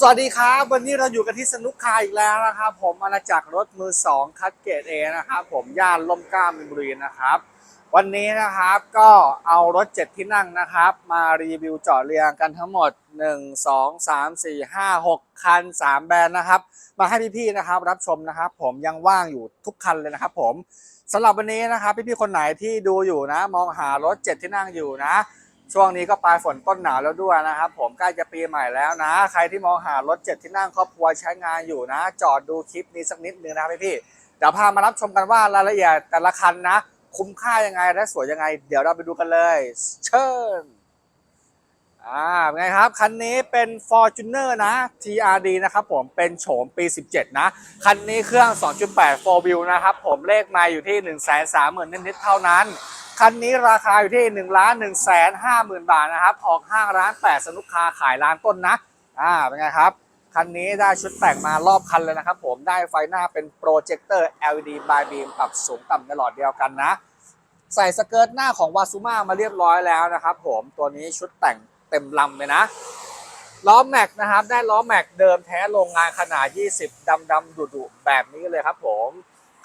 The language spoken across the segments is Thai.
สวัสดีครับ วันนี้เราอยู่กันที่สนุกคาอีกแล้วนะครับ ผมอาณาจักรรถมือสองคัดเกรดเอนะครับผมย่านล่มกล้ามินบุรีนะครับ วันนี้นะครับก็เอารถ7ที่นั่งนะครับ มารีวิวจาะเรียงกันทั้งหมด 1 2 3 4 5 6 คัน 3 แบรนด์นะครับ มาให้พี่ๆนะครับ รับชมนะครับ ผมยังว่างอยู่ทุกคันเลยนะครับ ผมสำหรับวันนี้นะครับพี่ๆคนไหนที่ดูอยู่นะ มองหารถ7ที่นั่งอยู่นะ ช่วงนี้ก็ปลายฝนต้นหนาวแล้วด้วยนะครับ ผมใกล้จะปีใหม่แล้วนะ ใครที่มองหารถ7ที่นั่งครอบครัวใช้งานอยู่นะ จอดดูคลิปนี้สักนิดนึงนะครับพี่ เดี๋ยวพามารับชมกันว่ารายละเอียดแต่ละคันนะ คุ้มค่ายังไงและสวยยังไง เดี๋ยวเราไปดูกันเลย เชิญอ่าเป็นไงครับ คันนี้เป็น Fortuner นะ TRD นะครับผมเป็นโฉมปี 17 นะ คันนี้เครื่อง 2.8 4 wheel นะครับผมเลขไมาอยู่ที่ 1 3 0 0 0 0นิดๆเท่านั้น คันนี้ราคาอยู่ที่1ล้าน1แสน5หมื่นบาทนะครับ ออกห้างร้านแปดสนุกคาขายร้านต้นนะ อ่า เป็นไงครับ คันนี้ได้ชุดแต่งมารอบคันเลยนะครับผม ได้ไฟหน้าเป็นโปรเจคเตอร์ LED by beam ปรับสูงต่ำในหลอดเดียวกันนะ ใส่สเกิร์ตหน้าของวาซูมามาเรียบร้อยแล้วนะครับผม ตัวนี้ชุดแต่งเต็มลำเลยนะ ล้อแม็กนะครับ ได้ล้อแม็กเดิมแท้โรงงานขนาด 20ดำดำดุดุแบบนี้เลยครับผม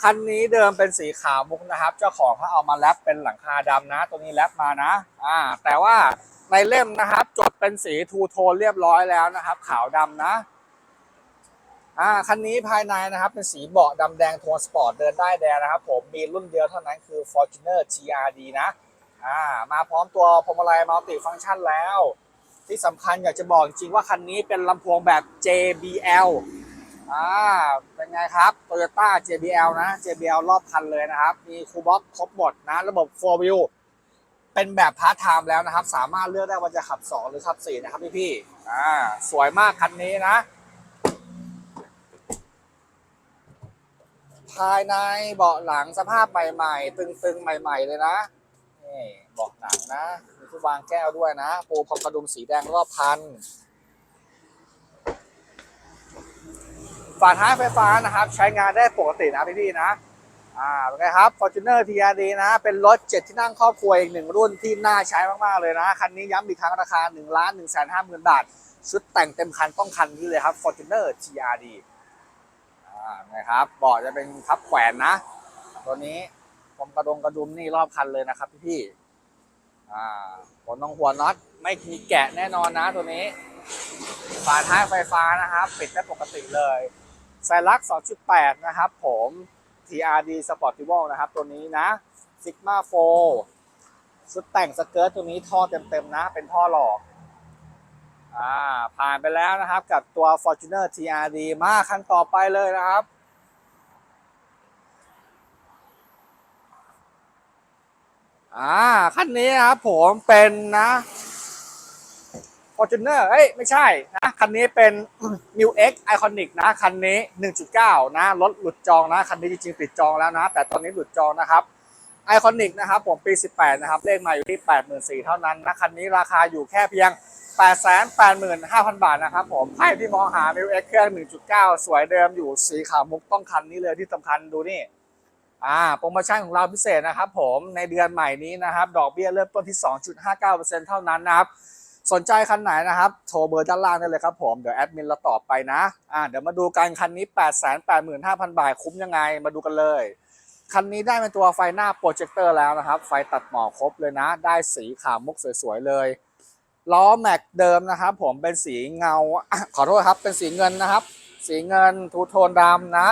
คันนี้เดิมเป็นสีขาวมุกนะครับ เจ้าของเขาเอามาแรปเป็นหลังคาดำนะ ตัวนี้แรปมานะอ่าแต่ว่าในเล่มนะครับ จดเป็นสีทูโทนเรียบร้อยแล้วนะครับ ขาวดำนะอ่าคันนี้ภายในนะครับเป็นสีเบาะดำแดงโทนสปอร์ตเดินได้แดงนะครับผมมีรุ่นเดียวเท่านั้นคือ Fortuner TRD นะอ่ามาพร้อมตัวพวงมาลัยมัลติฟังก์ชันแล้ว ที่สำคัญอยากจะบอกจริงว่าคันนี้เป็นลำโพงแบบ JBL อ่าเป็นไงครับ Toyota JBL นะ JBL รอบคันเลยนะครับ มีคูบ็อกครบหมดนะ ระบบ 4 wheel เป็นแบบพาร์ทไทม์แล้วนะครับ สามารถเลือกได้ว่าจะขับ 2 หรือขับ 4 นะครับพี่พี่อ่าสวยมากคันนี้นะ ภายในเบาะหลังสภาพใหม่ๆ ตึงๆ ใหม่ ๆ เลยนะนี่เบาะหนังนะ มีที่วางแก้วด้วยนะ ปูพรมกระดุมสีแดงรอบคัน ฝาท้ายไฟฟ้านะครับ ใช้งานได้ปกตินะพี่ๆนะอ่าเป็นไงครับ Fortuner TRD นะ เป็นรถ7ที่นั่งครอบครัวอีกหนึ่งรุ่นที่น่าใช้มากๆเลยนะ คันนี้ย้ำอีกครั้งราคา1ล้าน1แสน5หมื่นบาท ชุดแต่งเต็มคันต้องคันนี้เลยครับ Fortuner TRD อ่าไงครับเบาะจะเป็นพับแขวนนะ ตัวนี้ผมกระดงกระดุมนี่รอบคันเลยนะครับพี่ๆอ่าหัวน้องหัวน็อตไม่มีแกะแน่นอนนะตัวนี้ ฝาท้ายไฟฟ้านะครับ ปิดได้ปกติเลย ไซรัก2.8 นะครับผม TRD Sportivo นะครับ ตัวนี้นะ Sigma 4ชุดแต่งสเกิร์ตตัวนี้ท่อเต็มๆนะ เป็นท่อหลอก อ่า ผ่านไปแล้วนะครับกับตัว Fortuner TRD มาคันต่อไปเลยนะครับอ่าคันนี้นะครับผมเป็นนะ Fortuner เอ้ยไม่ใช่นะคันนี้เป็น New X Iconic นะคันนี้ 1.9 นะรถหลุดจองนะคันนี้จริงๆปิดจองแล้วนะ แต่ตอนนี้หลุดจองนะครับ Iconic นะครับผมปี 18 นะครับ เลขมาอยู่ที่ 84,000เท่านั้นนะคันนี้ราคาอยู่แค่เพียง 885,000 บาทนะครับผมใครที่มองหา New X เครื่อง 1.9 สวยเดิมอยู่สีขาวมุกต้องคันนี้เลยที่สำคัญดูนี่อ่าโปรโมชั่นของเราพิเศษนะครับผมในเดือนใหม่นี้นะครับ ดอกเบี้ยเริ่มต้นที่ 2.59%เท่านั้นนะครับ สนใจคันไหนนะครับโทรเบอร์ด้านล่างได้เลยครับผมเดี๋ยวแอดมินเราตอบไปนะอ่าเดี๋ยวมาดูกันคันนี้ 885,000 บาทคุ้มยังไงมาดูกันเลย คันนี้ได้เป็นตัวไฟหน้าโปรเจคเตอร์แล้วนะครับ ไฟตัดหมอกครบเลยนะ ได้สีขาวมุกสวยๆเลยล้อแม็กเดิมนะครับผมเป็นสีเงาขอโทษครับเป็นสีเงินนะครับ สีเงินทูโทนดำนะ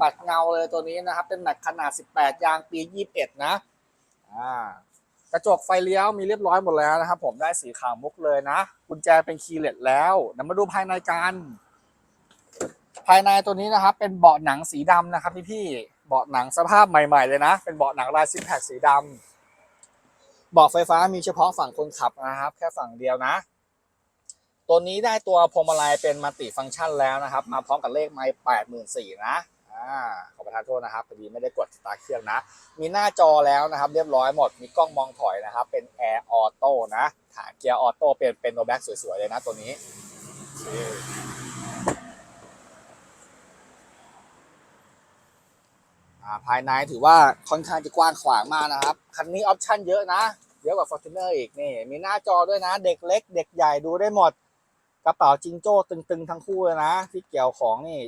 บัดเงาเลยตัวนี้นะครับ เป็นแม็กขนาด 18 ยางปี 21 นะอ่า กระจกไฟเลี้ยวมีเรียบร้อยหมดแล้วนะครับ ผมได้สีขาวมุกเลยนะกุญแจเป็นคีย์เลสแล้วเดี๋ยวมาดูภายในกันภายในตัวนี้นะครับ เป็นเบาะหนังสีดำนะครับพี่พี่ๆเบาะหนังสภาพใหม่ ๆ เลยนะ เป็นเบาะหนังลายซิปแพคสีดำเบาะไฟฟ้ามีเฉพาะฝั่งคนขับนะครับ แค่ฝั่งเดียวนะ ตัวนี้ได้ตัวพวงมาลัยเป็นมัลติฟังก์ชันแล้วนะครับ มาพร้อมกับเลขไมล์แปดหมื่นสี่นะ อ่าขอประทานโทษนะครับพอดีไม่ได้กดสตาร์เครื่องนะ มีหน้าจอแล้วนะครับ เรียบร้อยหมด มีกล้องมองถอยนะครับ เป็น Air Auto นะฐานเกียร์ออโต้เป็นเป็นโนแบ็กสวยๆเลยนะตัวนี้ภายในถือว่าค่อนข้างจะกว้างขวางมากนะครับ คันนี้ออปชั่นเยอะนะ เยอะกว่า Fortuner อีกนี่ มีหน้าจอด้วยนะ เด็กเล็ก เด็กใหญ่ดูได้หมด กระเป๋าจิงโจ้ตึงๆ ทั้งคู่เลยนะ ที่เกี่ยวของนี่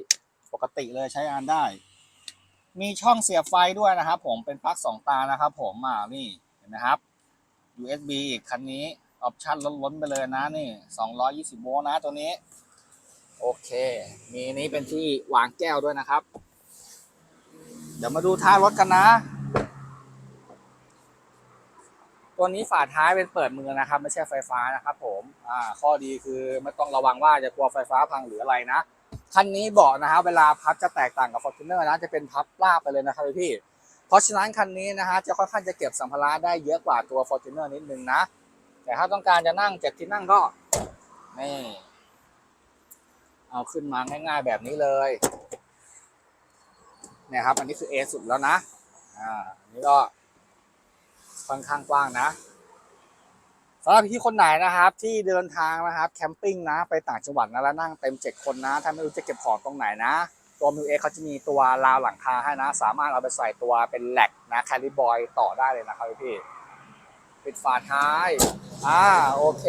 ปกติเลยใช้งานได้ มีช่องเสียบไฟด้วยนะครับผมเป็นปลั๊กสองตานะครับ ผมอ่านี่เห็นไหมครับ USB อีกคันนี้ออปชั่นล้นๆไปเลยนะนี่ 220 โวลต์นะตัวนี้ โอเค มีนี้เป็นที่วางแก้วด้วยนะครับ เดี๋ยวมาดูท้ารถกันนะ ตัวนี้ฝาท้ายเป็นเปิดมือนะครับ ไม่ใช่ไฟฟ้านะครับผม อ่า ข้อดีคือไม่ต้องระวังว่าจะกลัวไฟฟ้าพังหรืออะไรนะ คันนี้เบาะนะครับเวลาพับจะแตกต่างกับ Fortuner นะจะเป็นพับราบไปเลยนะครับพี่ เพราะฉะนั้นคันนี้นะฮะจะค่อนข้างจะเก็บสัมภาระได้เยอะกว่าตัว Fortuner นิดนึงนะ แต่ถ้าต้องการจะนั่งเจ็ดที่นั่งก็นี่เอาขึ้นมาง่ายๆแบบนี้เลยเนี่ยครับ อันนี้คือ A สุดแล้วนะ อ่า อันนี้ก็ค่อนข้างกว้างนะ สำหรับพี่คนไหนนะครับที่เดินทางนะครับแคมปิ้งนะไปต่างจังหวัดนะแล้วนั่งเต็มเจ็ดคนนะ ถ้าไม่รู้จะเก็บของตรงไหนนะ ตัวมิวเอเขาจะมีตัวราวหลังคาให้นะ สามารถเอาไปใส่ตัวเป็นแหลกนะแคลิบอยต่อได้เลยนะครับพี่ปิดฝาท้ายอ่าโอเค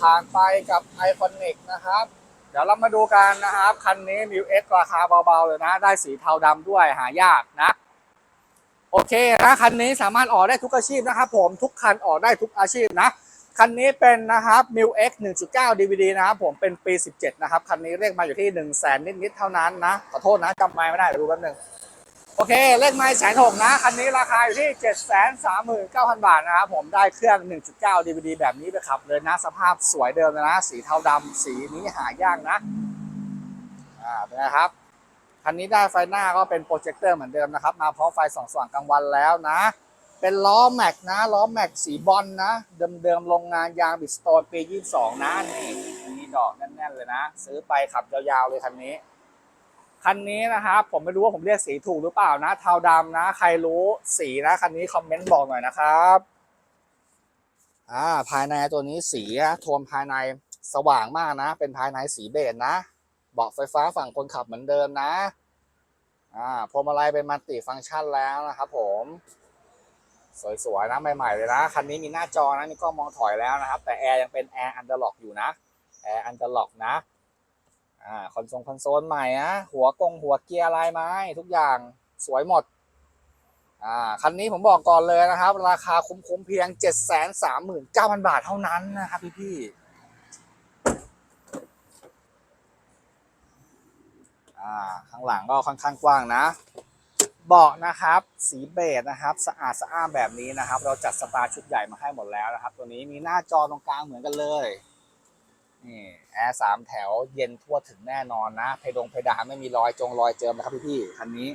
ผ่านไปกับไอคอนิกนะครับเดี๋ยวเรามาดูกันนะครับ คันนี้ m ิวเราคาเบาๆเลยนะ ได้สีเทาดำด้วยหายากนะ โอเคนะคันนี้สามารถออกได้ทุกอาชีพนะครับผมทุกคันออกได้ทุกอาชีพนะคันนี้เป็นนะครับ m ิว X 1.9 DVD นะครับผมเป็นปี 17 นะครับ คันนี้เลขมาอยู่ที่ 1 0 0 0 0แสนนิดๆเท่านั้นนะ ขอโทษนะจำไม่ได้เดี๋ยวดูแป๊บนึงโอเค เลขไม้แสนหกนะ คันนี้ราคาอยู่ที่ 7 3 9 0 0 0 บาทนะครับผมได้เครื่อง 1.9 DVD แบบนี้ไปขับเลยนะ สภาพสวยเดิมเลยนะ สีเทาดำสีนี้หายากนะ อ่าเป็นไงครับ คันนี้ได้ไฟหน้าก็เป็นโปรเจคเตอร์เหมือนเดิมนะครับมาพร้อมไฟส่องสว่างกลางวันแล้วนะ เป็นล้อแม็กนะล้อแม็กสีบอลนะ เดิมๆโรงงานยางบิสโตนปี 22 นะนี่มีดอกแน่นๆเลยนะ ซื้อไปขับยาวๆเลยคันนี้คันนี้นะครับผมไม่รู้ว่าผมเรียกสีถูกหรือเปล่านะ เทาดำนะ ใครรู้สีนะคันนี้คอมเมนต์บอกหน่อยนะครับอ่าภายในตัวนี้สีอะโทนภายในสว่างมากนะ เป็นภายในสีเบจนะ เบาะไฟฟ้าฝั่งคนขับเหมือนเดิมนะ อ่าพวงมาลัยเป็นมัลติฟังก์ชันแล้วนะครับผม สวยๆนะใหม่ๆเลยนะ คันนี้มีหน้าจอนะมีกล้องมองถอยแล้วนะครับ แต่แอร์ยังเป็นแอร์อันเดอร์ล็อกอยู่นะ แอร์อันเดอร์ล็อกนะ อ่าคอนโซลคอนโซลใหม่นะ หัวกงหัวเกียร์ลายไม้ ทุกอย่างสวยหมด อ่า คันนี้ผมบอกก่อนเลยนะครับ ราคาคุ้มๆเพียง 739,000 บาทเท่านั้นนะครับพี่ๆ อ่าข้างหลังก็ค่อนข้างกว้างนะเบาะนะครับ สีเบจนะครับสะอาดสะอ้านแบบนี้นะครับ เราจัดสปาชุดใหญ่มาให้หมดแล้วนะครับ ตัวนี้มีหน้าจอตรงกลางเหมือนกันเลยนี่แอร์สามแถวเย็นทั่วถึงแน่นอนนะเพดงเพดานไม่มีรอยจงรอยเจิมนะครับพี่ๆคันนี้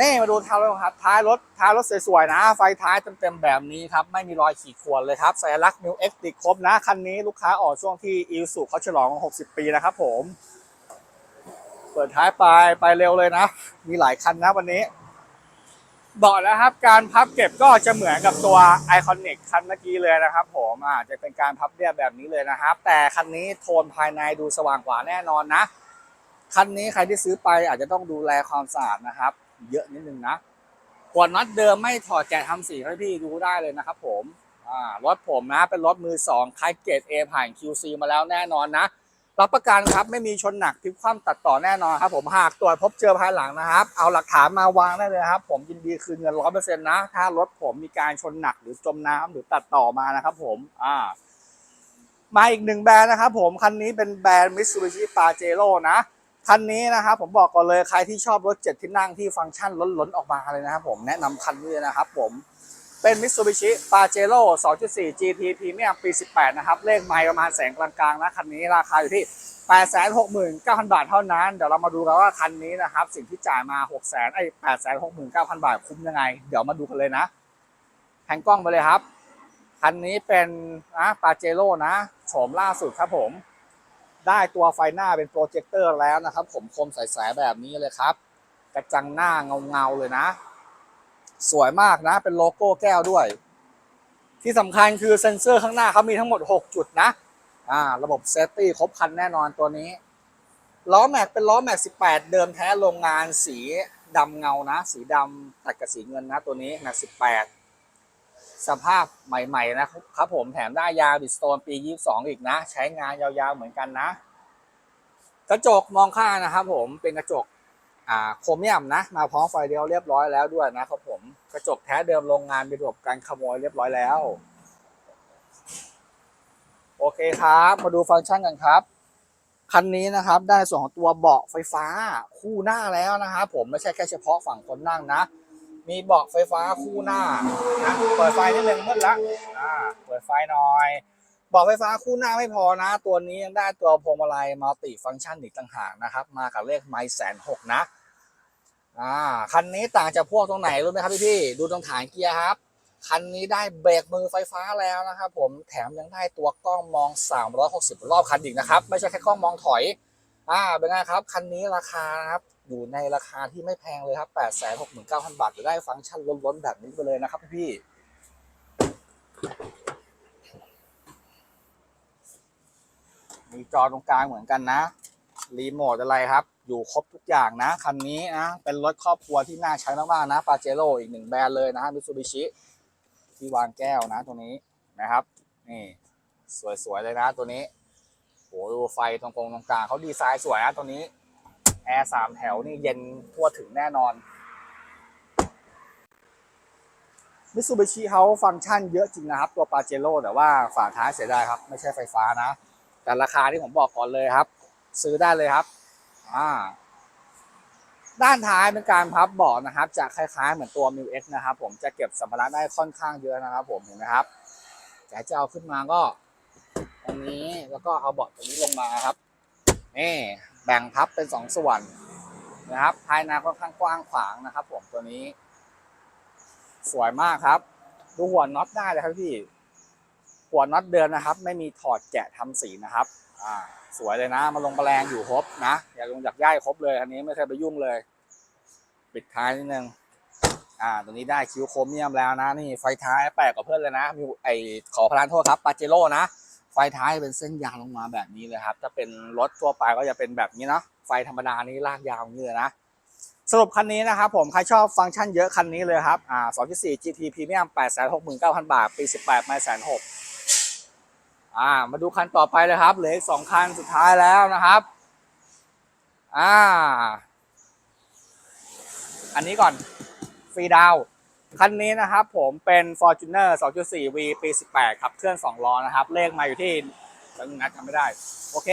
นี่มาดูท้ายรถครับท้ายรถท้ายรถสวยๆนะ ไฟท้ายเต็มๆแบบนี้ครับ ไม่มีรอยขีดข่วนเลยครับสัญลักษณ์มิวเอ็กติดครบนะ คันนี้ลูกค้าออกช่วงที่อิลสุเขาฉลอง 60 ปีนะครับผม เปิดท้ายไปไปเร็วเลยนะ มีหลายคันนะวันนี้ บอกแล้วครับ การพับเก็บก็จะเหมือนกับตัวไอคอนิกคันเมื่อกี้เลยนะครับผมอาจจะเป็นการพับเรียบแบบนี้เลยนะครับ แต่คันนี้โทนภายในดูสว่างกว่าแน่นอนนะคันนี้ใครที่ซื้อไปอาจจะต้องดูแลความสะอาดนะครับ เยอะนิดนึงนะขวดน็อตเดิมไม่ถอดแกะทำสีให้พี่ดูได้เลยนะครับผมรถผมนะเป็นรถมือสองคลายเกรด A ผ่าน QC มาแล้วแน่นอนนะ รับประกันครับไม่มีชนหนักพลิกคว่ำตัดต่อแน่นอนครับผมหากตรวจพบเจอภายหลังนะครับ เอาหลักฐานมาวางได้เลยครับ ผมยินดีคืนเงินร้อยเปอร์เซ็นต์นะ ถ้ารถผมมีการชนหนักหรือจมน้ำหรือตัดต่อมานะครับผมอ่ามาอีกหนึ่งแบรนด์นะครับผมคันนี้เป็นแบรนด์ Mitsubishi Pajero นะ คันนี้นะครับผมบอกก่อนเลยใครที่ชอบรถเจ็ดที่นั่งที่ฟังก์ชันล้นๆออกมาเลยนะครับผมแนะนำคันนี้นะครับผมเป็น Mitsubishi Pajero 2.4 GT Premium ปี 18 นะครับ เลขไมล์ประมาณแสนกลางๆนะคันนี้ราคาอยู่ที่ 869,000 บาทเท่านั้น เดี๋ยวเรามาดูกันว่าคันนี้นะครับ สิ่งที่จ่ายมา 600,000ไอ้869,000 บาทคุ้มยังไง เดี๋ยวมาดูกันเลยนะแผงกล้องไปเลยครับ คันนี้เป็นนะปาเจโร่นะโฉมล่าสุดครับผม ได้ตัวไฟหน้าเป็นโปรเจคเตอร์แล้วนะครับ ผมคมใสๆแบบนี้เลยครับ กระจังหน้าเงาๆเลยนะ สวยมากนะ เป็นโลโก้แก้วด้วย ที่สำคัญคือเซ็นเซอร์ข้างหน้าเขามีทั้งหมด 6 จุดนะอ่าระบบเซฟตี้ครบคันแน่นอนตัวนี้ล้อแม็กเป็นล้อแม็ก18 เดิมแท้โรงงานสีดำเงานะ สีดำตัดกับสีเงินนะตัวนี้แม็ก18 สภาพใหม่ๆนะครับผมแถมได้ยาบิสโตนปี 22 อีกนะ ใช้งานยาวๆเหมือนกันนะ กระจกมองข้างนะครับผมเป็นกระจกอ่าโครเมียมนะ มาพร้อมไฟเดียวเรียบร้อยแล้วด้วยนะครับผมกระจกแท้เดิมโรงงานเป็นระบบการขโมยเรียบร้อยแล้ว โอเคครับ มาดูฟังก์ชันกันครับคันนี้นะครับได้ส่วนของตัวเบาะไฟฟ้าคู่หน้าแล้วนะครับผมไม่ใช่แค่เฉพาะฝั่งคนนั่งนะ มีเบาะไฟฟ้าคู่หน้านะเปิดไฟนิดนึงมืดละอ่าเปิดไฟหน่อยเบาะไฟฟ้าคู่หน้าไม่พอนะ ตัวนี้ยังได้ตัวพวงมาลัยมัลติฟังก์ชันอีกต่างหากนะครับ มากับเลขไมล์แสนหกนะอ่าคันนี้ต่างจากพวกตรงไหนรู้ไหมครับพี่พี่ๆดูตรงฐานเกียร์ครับ คันนี้ได้เบรกมือไฟฟ้าแล้วนะครับผมแถมยังได้ตัวกล้องมอง 360 รอบคันอีกนะครับ ไม่ใช่แค่กล้องมองถอยอ่าเป็นไงครับ คันนี้ราคานะครับ อยู่ในราคาที่ไม่แพงเลยครับ 869,000 บาทจะได้ฟังก์ชันล้นๆแบบนี้ไปเลยนะครับพี่ มีจอตรงกลางเหมือนกันนะ รีโมทอะไรครับ อยู่ครบทุกอย่างนะ คันนี้นะ เป็นรถครอบครัวที่น่าใช้มากๆนะ ปาเจโร่อีกหนึ่งแบรนด์เลยนะมิซูบิชิ ที่วางแก้วนะตัวนี้นะครับ นี่ สวยๆเลยนะตัวนี้โหดูไฟตรงกงตรงกลางเขาดีไซน์สวยนะตัวนี้ แอร์สามแถวนี่เย็นทั่วถึงแน่นอนมิ t ซูบิชิเขาฟังก์ชันเยอะจริงนะครับ ตัวปาเจโร่แต่ว่าฝาท้ายเสียดายครับ ไม่ใช่ไฟฟ้านะ แต่ราคาที่ผมบอกก่อนเลยครับ ซื้อได้เลยครับอ่าด้านท้ายเป็นการพับเบาะนะครับ จะคล้ายๆ เหมือนตัว m ิ X นะครับ ผมจะเก็บสัมภาระได้ค่อนข้างเยอะนะครับ ผมเห็นไหมครับแต่จะเอาขึ้นมาก็ ตรงนี้แล้วก็เอาเบาะตรงนี้ลงมาครับนี่ แบ่งพับเป็นสองส่วนนะครับ ภายในค่อนข้างกว้างขวางนะครับ ผมตัวนี้ สวยมากครับ ดูหัวน็อตได้เลยครับพี่ หัวน็อตเดิมนะครับ ไม่มีถอดแกะทำสีนะครับอ่าสวยเลยนะ มาลงแมลงอยู่ครบนะ อย่าลงจากย่ายครบเลยอันนี้ไม่เคยไปยุ่งเลย ปิดท้ายนิดนึงอ่าตัวนี้ได้คิวโครเมียมแล้วนะ นี่ไฟท้ายแปลกกว่าเพื่อนเลยนะมีไอขอพลานโทษครับปาเจโร่นะ ไฟท้ายเป็นเส้นยาวลงมาแบบนี้เลยครับ ถ้าเป็นรถทั่วไปก็จะเป็นแบบนี้เนาะไฟธรรมดานี้ลากยาวอย่างนี้ยนะสรุปคันนี้นะครับผมใครชอบฟังก์ชันเยอะคันนี้เลยครับอ่า2.4 GT Premium 869,000 บาท ปี 18ไม่แสนหกอ่ามาดูคันต่อไปเลยครับเหลืออีกสองคันสุดท้ายแล้วนะครับอ่าอันนี้ก่อนฟรีดาว คันนี้นะครับผมเป็น Fortuner 2.4V ปี 18ครับเครื่อง2ล้อนะครับ เลขมาอยู่ที่จำนัดจำไม่ได้ โอเค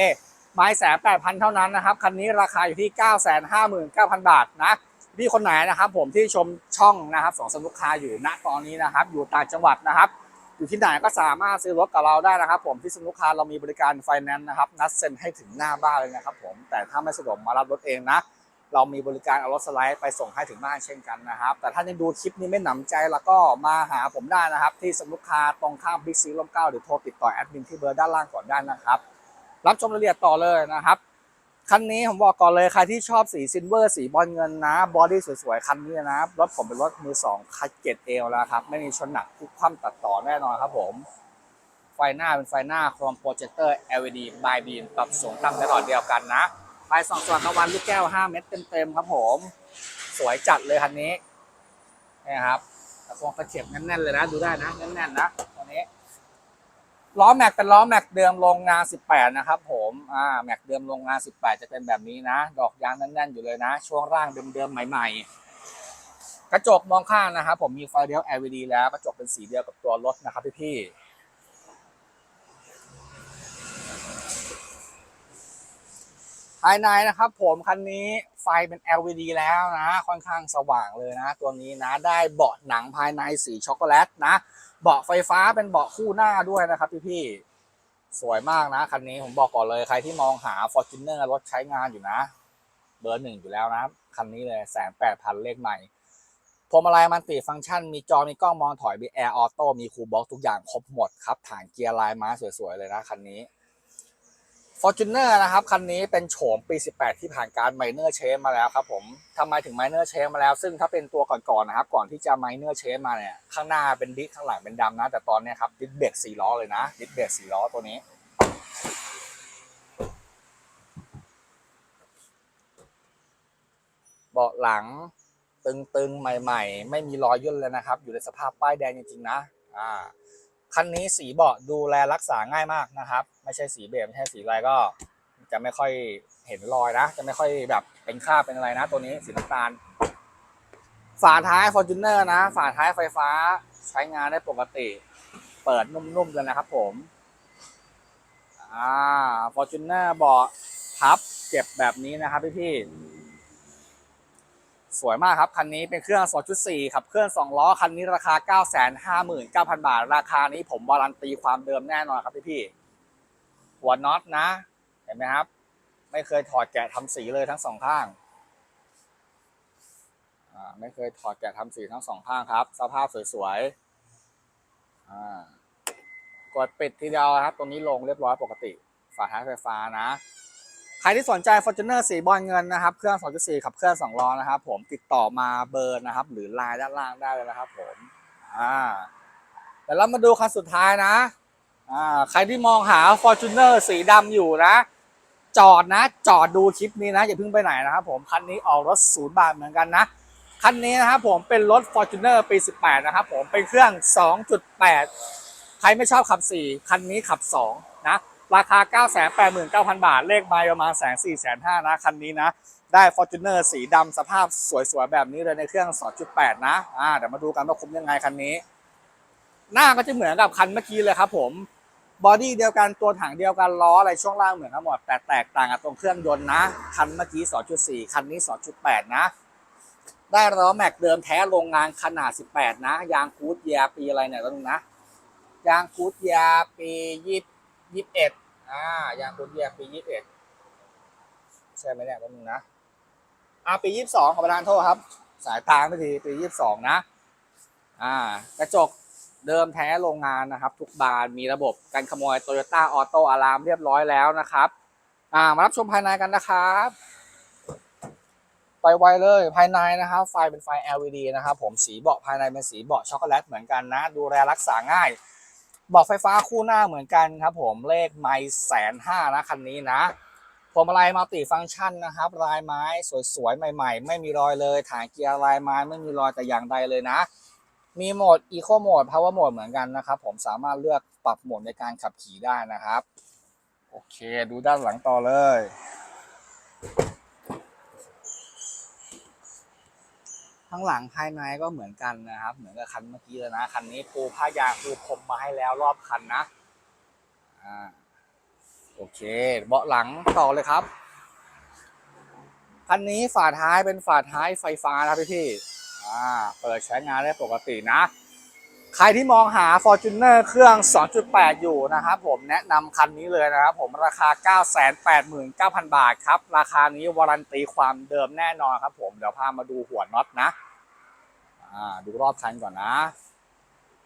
ไม้แสนแปดพันเท่านั้นนะครับ คันนี้ราคาอยู่ที่ 9 5 9 0 0 0 บาทนะพี่คนไหนนะครับผมที่ชมช่องนะครับสองสนุกคาอยู่ณตอนนี้นะครับ อยู่ต่างจังหวัดนะครับ อยู่ที่ไหนก็สามารถซื้อรถกับเราได้นะครับ ผมที่สนุกคาเรามีบริการไฟแนนซ์นะครับ นัดเซ็นให้ถึงหน้าบ้านเลยนะครับ ผมแต่ถ้าไม่สะดวกมารับรถเองนะ เรามีบริการเอารถสไลด์ไปส่งให้ถึงบ้านเช่นกันนะครับ แต่ถ้ายังดูคลิปนี้ไม่หนำใจแล้วก็มาหาผมได้นะครับ ที่สนุกคาตรงข้ามบิ๊กซีลมเก้าหรือโทรติดต่อแอดมินที่เบอร์ด้านล่างก่อนได้นะครับ รับชมรายละเอียดต่อเลยนะครับคันนี้ผมบอกก่อนเลยใครที่ชอบสีซิลเวอร์สีบอลเงินนะบอดี้สวยๆคันนี้นะรถผมเป็นรถมือสองคัดเกตเอลแล้วครับไม่มีชนหนักทุกคว่ำตัดต่อแน่นอนครับผม ไฟหน้าเป็นไฟหน้าโครมโปรเจคเตอร์ LED บายบีนปรับสูงต่ำได้หลอดเดียวกันนะ ไฟส่องสว่างตะวันลูกแก้ว 5 เม็ดเต็มๆครับผม สวยจัดเลยคันนี้นี่ครับตะโคงตะเข็บแน่นๆเลยนะ ดูได้นะแน่นๆนะตัวนี้ล้อแม็กเป็นล้อแม็กเดิมโรงงาน 18 นะครับผมอ่าแม็กเดิมโรงงาน 18 จะเป็นแบบนี้นะ ดอกยางแน่นๆอยู่เลยนะ ช่วงร่างเดิมๆใหม่ๆ กระจกมองข้างนะครับผมมีไฟเดียว LED แล้วกระจกเป็นสีเดียวกับตัวรถนะครับพี่ๆ ภายในนะครับผมคันนี้ไฟเป็น LED แล้วนะ ค่อนข้างสว่างเลยนะ ตัวนี้นะได้เบาะหนังภายในสีช็อกโกแลตนะ เบาะไฟฟ้าเป็นเบาะคู่หน้าด้วยนะครับพี่พี่ๆสวยมากนะคันนี้ผมบอกก่อนเลยใครที่มองหา Fortuner รถใช้งานอยู่นะ เบอร์หนึ่งอยู่แล้วนะคันนี้เลยแสนแปดพันเลขใหม่พวงมาลัยมันติฟังก์ชัน มีจอ มีกล้องมองถอย มีแอร์ออโต้ มีคูลบ็อกทุกอย่างครบหมดครับ ฐานเกียร์ลายม้าสวยๆ เลยนะคันนี้ Fortuner นะครับคันนี้เป็นโฉมปี 18 ที่ผ่านการ Minor Change มาแล้วครับผมทำไมถึง Minor Change มาแล้ว ซึ่งถ้าเป็นตัวก่อนๆนะครับ ก่อนที่จะ Minor Change มาเนี่ยข้างหน้าเป็นดิสข้างหลังเป็นดำนะ แต่ตอนนี้ครับดิสเบรก4ล้อเลยนะดิสเบรก4ล้อตัวนี้ เบาะหลังตึงๆ ใหม่ ๆ ไม่มีรอยย่นเลยนะครับ อยู่ในสภาพป้ายแดงจริงๆนะอ่า คันนี้สีเบาะดูแลรักษาง่ายมากนะครับ ไม่ใช่สีเบจไม่ใช่สีอะไรก็ จะไม่ค่อยเห็นรอยนะ จะไม่ค่อยแบบเป็นคราบเป็นอะไรนะ ตัวนี้สีน้ำตาล ฝาท้าย Fortuner นะ ฝาท้ายไฟฟ้าใช้งานได้ปกติ เปิดนุ่มๆเลยนะครับผมอ่า Fortuner เบาะพับเก็บแบบนี้นะครับพี่ๆ สวยมากครับ คันนี้เป็นเครื่อง 2.4ขับเคลื่อน2ล้อ คันนี้ราคา 959,000 บาท ราคานี้ผมวารันตีความเดิมแน่นอนครับพี่ๆหัวน็อตนะ เห็นไหมครับ ไม่เคยถอดแกะทำสีเลยทั้งสองข้างไม่เคยถอดแกะทำสีทั้งสองข้างครับ สภาพสวยๆอ่ากดปิดทีเดียวครับ ตรงนี้ลงเรียบร้อยปกติ ฝาท้ายไฟฟ้านะ ใครที่สนใจ Fortuner สีบอลเงินนะครับ เครื่อง 2.4ขับเคลื่อน2ล้อนะครับ ผมติดต่อมาเบอร์นะครับ หรือไลน์ด้านล่างได้เลยนะครับ ผมอ่าเดี๋ยวเรามาดูคันสุดท้ายนะอ่าใครที่มองหา Fortuner สีดำอยู่นะ จอดนะ จอดดูคลิปนี้นะ อย่าเพิ่งไปไหนนะครับผมคันนี้ออกรถศูนย์บาทเหมือนกันนะคันนี้นะครับผมเป็นรถ Fortuner ปี 18 นะครับผมเป็นเครื่อง 2.8 ใครไม่ชอบขับ 4 คันนี้ขับ 2 นะ ราคา 989,000 บาท เลขไมล์ประมาณแสนสี่แสนห้านะคันนี้นะ ได้ Fortuner สีดำสภาพสวยๆ แบบนี้เลยในเครื่อง 2.8 นะอ่าเดี๋ยวมาดูกันว่าคุ้มยังไงคันนี้ หน้าก็จะเหมือนกับคันเมื่อกี้เลยครับผมบอดี้เดียวกันตัวถังเดียวกันล้ออะไรช่วงล่างเหมือนกันหมดแต่แตกต่างกับตรงเครื่องยนต์นะ คันเมื่อกี้ 2.4 คันนี้ 2.8 นะ ได้ล้อแม็กเดิมแท้โรงงานขนาด 18 นะ ยางคูดเยียปีอะไรเนี่ยต้องนะ ยางคูดเยียปียี่ยี่เอ่ายางคูดเยียปียี่สิบเอ็ดใช่ไหมเนี่ยต้องนะ อ่าปียี่สิบสองขอประทานโทษครับ สายตาไม่ดีปียี่สิบสองนะ อ่า กระจกเดิมแท้โรงงานนะครับ ทุกบานมีระบบการขโมย Toyota Auto Alarm เรียบร้อยแล้วนะครับ อ่ามารับชมภายในกันนะครับไปไวเลยภายในนะครับไฟเป็นไฟ LED นะครับผมสีเบาะภายในเป็นสีเบาะช็อกโกแลตเหมือนกันนะ ดูแลรักษาง่าย บาะไฟฟ้าคู่หน้าเหมือนกันครับผมเลขไมล์แสนห้านะคันนี้นะพวงมาลัยมัลติฟังก์ชันนะครับ ลายไม้สวยๆ ใหม่ๆ ไม่มีรอยเลยฐานเกียร์ลายไม้ไม่มีรอยแต่อย่างใดเลยนะ มีโหมด Eco Mode Power Mode เหมือนกันนะครับ ผมสามารถเลือกปรับโหมดในการขับขี่ได้นะครับ โอเค ดูด้านหลังต่อเลย ข้างหลังภายในก็เหมือนกันนะครับ เหมือนกับคันเมื่อกี้เลยนะ คันนี้ปูผ้ายางปูพรมมาให้แล้วรอบคันนะ อ่า โอเค เบาะหลังต่อเลยครับ คันนี้ฝาท้ายเป็นฝาท้ายไฟฟ้านะพี่พี่ อ่า เปิดใช้งานได้ปกตินะ ใครที่มองหา Fortuner เครื่อง 2.8 อยู่นะครับผมแนะนำคันนี้เลยนะครับผมราคา 989,000 บาทครับ ราคานี้วารันตีความเดิมแน่นอนครับผม เดี๋ยวพามาดูหัวน็อตนะอ่าดูรอบคันก่อนนะ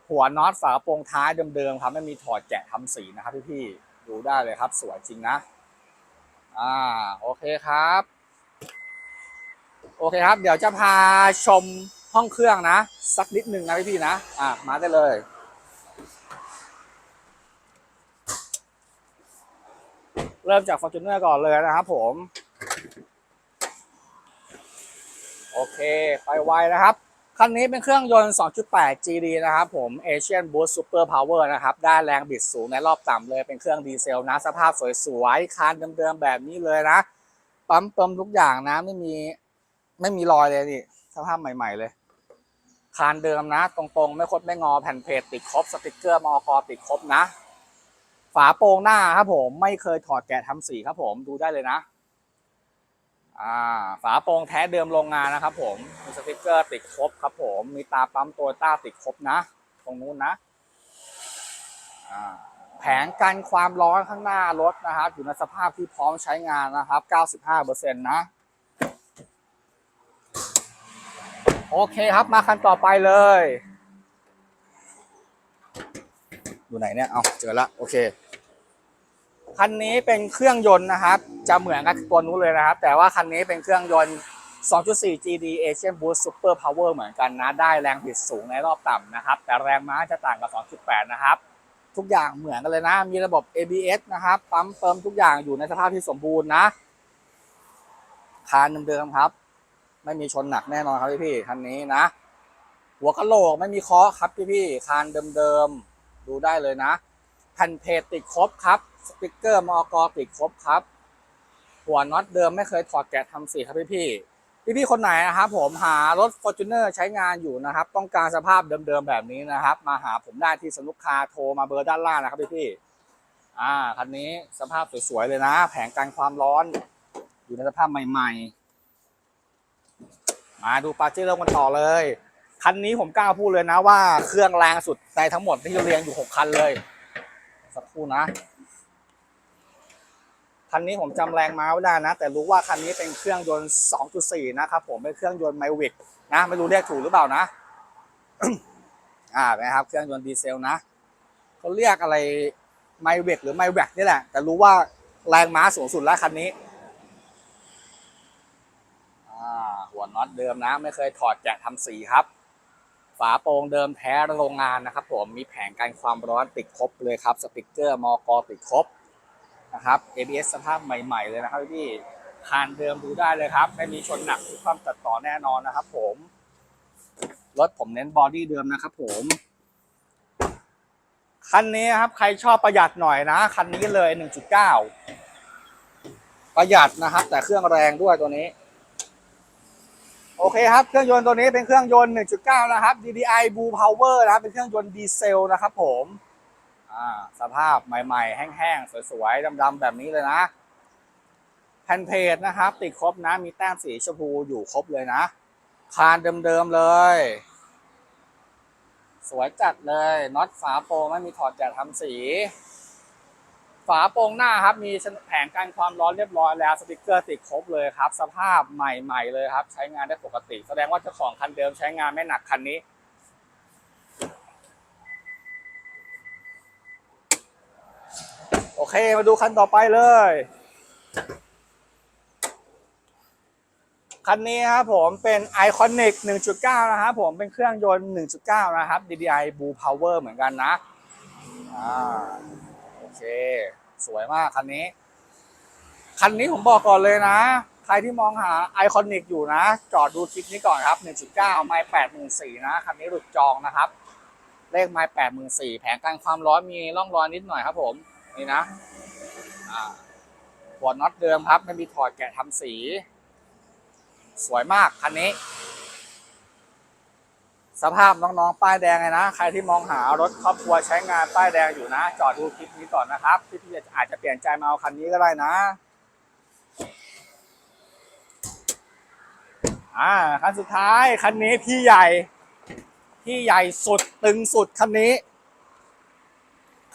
หัวน็อตฝากระโปรงท้ายเดิมๆครับไม่มีถอดแกะทำสีนะครับพี่ๆดูได้เลยครับ สวยจริงนะ อ่าโอเคครับ โอเคครับ เดี๋ยวจะพาชม ห้องเครื่องนะ สักนิดหนึ่งนะพี่ๆนะ อะ มาได้เลย เริ่มจาก Fortuner ก่อนเลยนะครับผม โอเค ไปไวนะครับ คันนี้เป็นเครื่องยนต์ 2.8 GD นะครับผม Asian Boost Super Power นะครับ ได้แรงบิดสูงในรอบต่ำเลย เป็นเครื่องดีเซลนะ สภาพสวยๆคานเดิมๆ แบบนี้เลยนะ ปั๊มเติมทุกอย่างนะ ไม่มี ไม่มีรอยเลยนี่สภาพใหม่ ๆ เลย คานเดิมนะ ตรงๆ ไม่คดไม่งอแผ่นเพจติดครบสติกเกอร์มอกติดครบนะ ฝาโปรงหน้าครับผมไม่เคยถอดแกะทำสีครับผมดูได้เลยนะอ่าฝาโปรงแท้เดิมโรงงานนะครับผมมีสติกเกอร์ติดครบครับผมมีตาปั๊มตโยต้าติดครบนะ ตรงนู้นนะอ่าแผงกันความร้อนข้างหน้ารถนะครับอยู่ในสภาพที่พร้อมใช้งานนะครับ 95%นะ โอเคครับมาคันต่อไปเลย อยู่ไหนเนี่ยเอาเจอละโอเคคันนี้เป็นเครื่องยนต์นะครับ จะเหมือนกับตัวนู้นเลยนะครับ แต่ว่าคันนี้เป็นเครื่องยนต์ 2.4 GD Asian Boost Super Power เหมือนกันนะ ได้แรงบิดสูงในรอบต่ำนะครับ แต่แรงม้าจะต่างกับ 2.8 นะครับ ทุกอย่างเหมือนกันเลยนะ มีระบบ ABS นะครับ ปั๊มเติมทุกอย่างอยู่ในสภาพที่สมบูรณ์นะคานเดิมๆครับ ไม่มีชนหนักแน่นอนครับพี่ๆคันนี้นะ หัวกะโหลกไม่มีเคาะครับพี่พี่คานเดิมๆดูได้เลยนะ แผ่นเพจติดครบครับ สติกเกอร์มอกติดครบครับ หัวน็อตเดิมไม่เคยถอดแกะทำสีครับพี่พี่พี่พี่ๆคนไหนนะครับผมหารถ f o r t u n e r ใช้งานอยู่นะครับ ต้องการสภาพเดิมๆแบบนี้นะครับ มาหาผมได้ที่สนุกคาโทรมาเบอร์ด้านล่างนะครับพี่พี่ๆอ่าคันนี้สภาพสวยๆเลยนะ แผงกันความร้อน อยู่ในสภาพใหม่ ๆ มาดูปาเจโร่กันต่อเลย คันนี้ผมกล้าพูดเลยนะว่าเครื่องแรงสุดในทั้งหมดที่เรียงอยู่หกคันเลย สักครู่นะ คันนี้ผมจำแรงม้าไม่ได้นะ แต่รู้ว่าคันนี้เป็นเครื่องยนต์ 2.4 นะครับผมเป็นเครื่องยนต์ไมวิกนะไม่รู้เรียกถูกหรือเปล่านะ อ่านะครับ เครื่องยนต์ดีเซลนะเขาเรียกอะไรไมวิกหรือไมแวกนี่แหละ แต่รู้ว่าแรงม้าสูงสุดแล้วคันนี้ อ่าหัว น็อตเดิมนะ ไม่เคยถอดแกะทำสีครับ ฝาโปร่งเดิมแท้โรงงานนะครับ ผมมีแผงกันความร้อนติดครบเลยครับ สติกเกอร์มอกติดครบนะครับ ABS สภาพใหม่ๆเลยนะครับพี่คานเดิมดูได้เลยครับ ไม่มีชนหนักหรือความตัดต่อแน่นอนนะครับ ผมรถผมเน้นบอดี้เดิมนะครับ ผมคันนี้ครับ ใครชอบประหยัดหน่อยนะ คันนี้เลย 1.9 ประหยัดนะครับ แต่เครื่องแรงด้วยตัวนี้ โอเคครับ เครื่องยนต์ตัวนี้เป็นเครื่องยนต์ 1.9 นะครับ DDI Blue Power นะครับ เป็นเครื่องยนต์ดีเซลนะครับผมอ่าสภาพใหม่ๆ แห้งๆ สวยๆดำๆแบบนี้เลยนะ แผ่นเพจนะครับ ติดครบนะ มีแต้มสีชมพูอยู่ครบเลยนะ คานเดิมๆเลย สวยจัดเลยน็อตฝาโปรไม่มีถอดแกะทำสี ฝาโปรงหน้าครับมีแผงกันความร้อนเรียบร้อยแล้วสติกเกอร์ติดครบเลยครับ สภาพใหม่ๆเลยครับ ใช้งานได้ปกติ แสดงว่าเจ้าของคันเดิมใช้งานไม่หนักคันนี้โอเค มาดูคันต่อไปเลย คันนี้ครับผมเป็น Iconic 1.9 นะครับผมเป็นเครื่องยนต์ 1.9 นะครับ DDI Blue Power เหมือนกันนะ อ่า เค สวยมากคันนี้ คันนี้ผมบอกก่อนเลยนะ ใครที่มองหาไอคอนิกอยู่นะ จอดดูคลิปนี้ก่อนครับ 1.9 ไมล์84,000นะ คันนี้หลุดจองนะครับ เลขไมล์84,000แผงกันความร้อนมีร่องรอยนิดหน่อยครับผม นี่นะหัวน็อตเดิมครับ ไม่มีถอดแกะทำสี สวยมากคันนี้ สภาพน้องๆ ป้ายแดงเลยนะ ใครที่มองหารถครอบครัวใช้งานป้ายแดงอยู่นะ จอดดูคลิปนี้ก่อนนะครับพี่พี่อาจจะเปลี่ยนใจมาเอาคันนี้ก็ได้นะอ่าคันสุดท้ายคันนี้พี่ใหญ่ พี่ใหญ่สุดตึงสุดคันนี้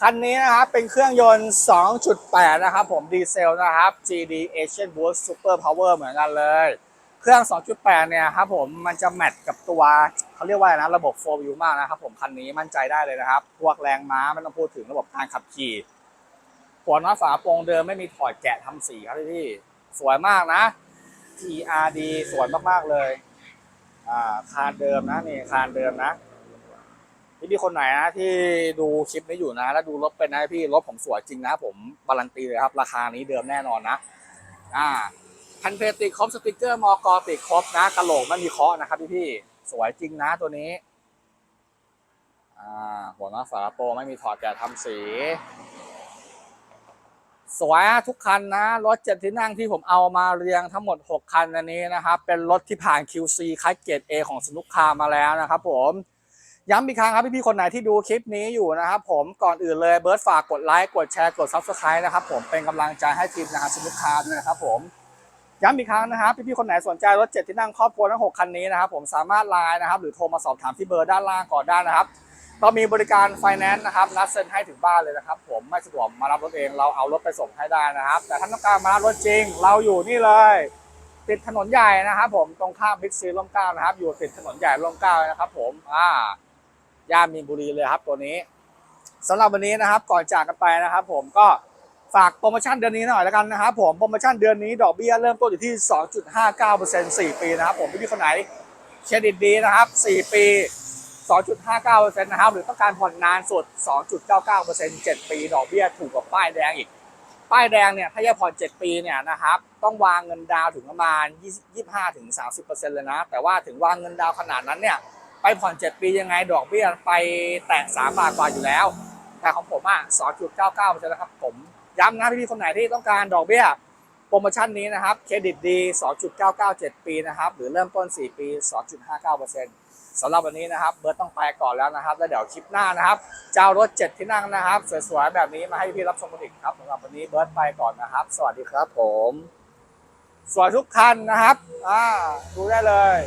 คันนี้นะครับเป็นเครื่องยนต์ 2.8 นะครับ ผมดีเซลนะครับ GD Asian Boost Super Power เหมือนกันเลย เครื่อง 2.8 เนี่ยครับผมมันจะแมทกับตัวเขาเรียกว่าอะไรนะระบบ4 View มากนะครับผมคันนี้มั่นใจได้เลยนะครับ พวกแรงม้าไม่ต้องพูดถึงระบบการขับขี่หัวน็อตฝาโปรงเดิมไม่มีถอดแกะทำสีครับพี่สวยมากนะ TRD สวยมากๆเลยอ่าคานเดิมนะนี่คานเดิมนะพี่พี่คนไหนนะที่ดูคลิปนี้อยู่นะ แล้วดูรถเป็นนะพี่รถผมสวยจริงนะ ผมการันตีเลยครับ ราคานี้เดิมแน่นอนนะ อ่า พันเพติครบสติกเกอร์มอกอติครบนะกระโหลกไม่มีเคาะนะครับพี่พี่สวยจริงนะตัวนี้หัวน็อตฝาโปรไม่มีถอดแกะทำสี สวยทุกคันนะรถเจ็ดที่นั่งที่ผมเอามาเรียงทั้งหมด 6 คันอันนี้นะครับ เป็นรถที่ผ่าน QC คัดเกรด A ของสนุกคามาแล้วนะครับผมย้ำอีกครั้งครับพี่ๆคนไหนที่ดูคลิปนี้อยู่นะครับผมก่อนอื่นเลยเบิร์ดฝากกดไลค์กดแชร์กด Subscribe นะครับผมเป็นกำลังใจให้ทีมงานสนุกคาด้วยนะครับผม ย้ำอีกครั้งนะครับพี่ๆคนไหนสนใจรถเจ็ดที่นั่งครอบครัวทั้งหกคันนี้นะครับผมสามารถไลน์นะครับ หรือโทรมาสอบถามที่เบอร์ด้านล่างก่อนได้นะครับเรามีบริการไฟแนนซ์นะครับนัดเซ็นให้ถึงบ้านเลยนะครับ ผมไม่สะดวกมารับรถเองเราเอารถไปส่งให้ได้นะครับ แต่ถ้าต้องการมารับรถจริง เราอยู่นี่เลยติดถนนใหญ่นะครับ ผมตรงข้ามบิ๊กซีร่มเก้านะครับ อยู่ติดถนนใหญ่ร่มเก้านะครับ ผมอ่าย่านมีนบุรีเลยครับตัวนี้สำหรับวันนี้นะครับ ก่อนจากกันไปนะครับ ผมก็ ฝากโปรโมชั่นเดือนนี้หน่อยแล้วกันนะครับผมโปรโมชั่นเดือนนี้ดอกเบี้ยเริ่มต้นอยู่ที่ 2.59% 4 ปีนะครับผมพี่คนไหนเครดิตดีนะครับ 4 ปี 2.59%นะครับหรือต้องการผ่อนนานสุด 2.99% 7 ปี ดอกเบี้ยถูกกว่าป้ายแดงอีก ป้ายแดงเนี่ยถ้าจะผ่อน 7 ปีเนี่ยนะครับต้องวางเงินดาวถึงประมาณ 25-30%เลยนะ แต่ว่าถึงวางเงินดาวขนาดนั้นเนี่ยไปผ่อน 7 ปียังไงดอกเบี้ยไปแตะ3บาทกว่าอยู่แล้ว แต่ของผมอะ 2.99%นะครับผม ย้ำนะพี่ๆคนไหนที่ต้องการดอกเบี้ยโปรโมชั่นนี้นะครับเครดิตดี 2.997 ปีนะครับหรือเริ่มต้น 4 ปี 2.59%สำหรับวันนี้นะครับเบิร์ตต้องไปก่อนแล้วนะครับ แล้วเดี๋ยวคลิปหน้านะครับจะเอารถ 7 ที่นั่งนะครับ สวยๆแบบนี้มาให้พี่รับชมกันอีกครับสำหรับวันนี้เบิร์ตไปก่อนนะครับ สวัสดีครับผมสวยทุกคันนะครับอ่าดูได้เลย